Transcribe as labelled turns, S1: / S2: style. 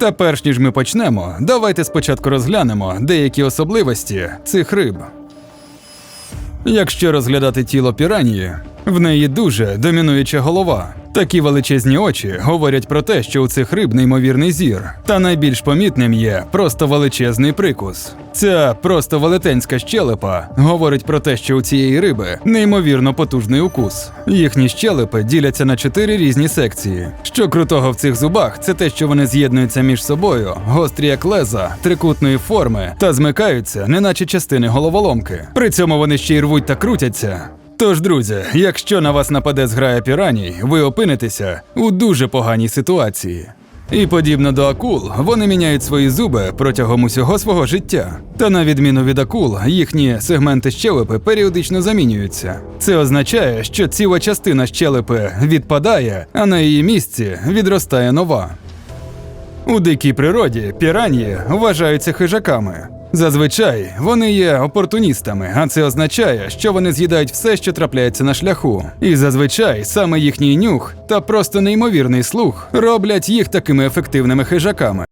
S1: Та перш ніж ми почнемо, давайте спочатку розглянемо деякі особливості цих риб. Якщо розглядати тіло піранії, в неї дуже домінуюча голова. Такі величезні очі говорять про те, що у цих риб неймовірний зір. Та найбільш помітним є просто величезний прикус. Ця просто велетенська щелепа говорить про те, що у цієї риби неймовірно потужний укус. Їхні щелепи діляться на чотири різні секції. Що крутого в цих зубах, це те, що вони з'єднуються між собою, гострі як леза, трикутної форми та змикаються, неначе частини головоломки. При цьому вони ще й рвуть та крутяться. Тож, друзі, якщо на вас нападе зграя піраній, ви опинитеся у дуже поганій ситуації. І подібно до акул, вони міняють свої зуби протягом усього свого життя. Та на відміну від акул, їхні сегменти щелепи періодично замінюються. Це означає, що ціла частина щелепи відпадає, а на її місці відростає нова. У дикій природі піранії вважаються хижаками. Зазвичай вони є опортуністами, а це означає, що вони з'їдають все, що трапляється на шляху. І зазвичай саме їхній нюх та просто неймовірний слух роблять їх такими ефективними хижаками.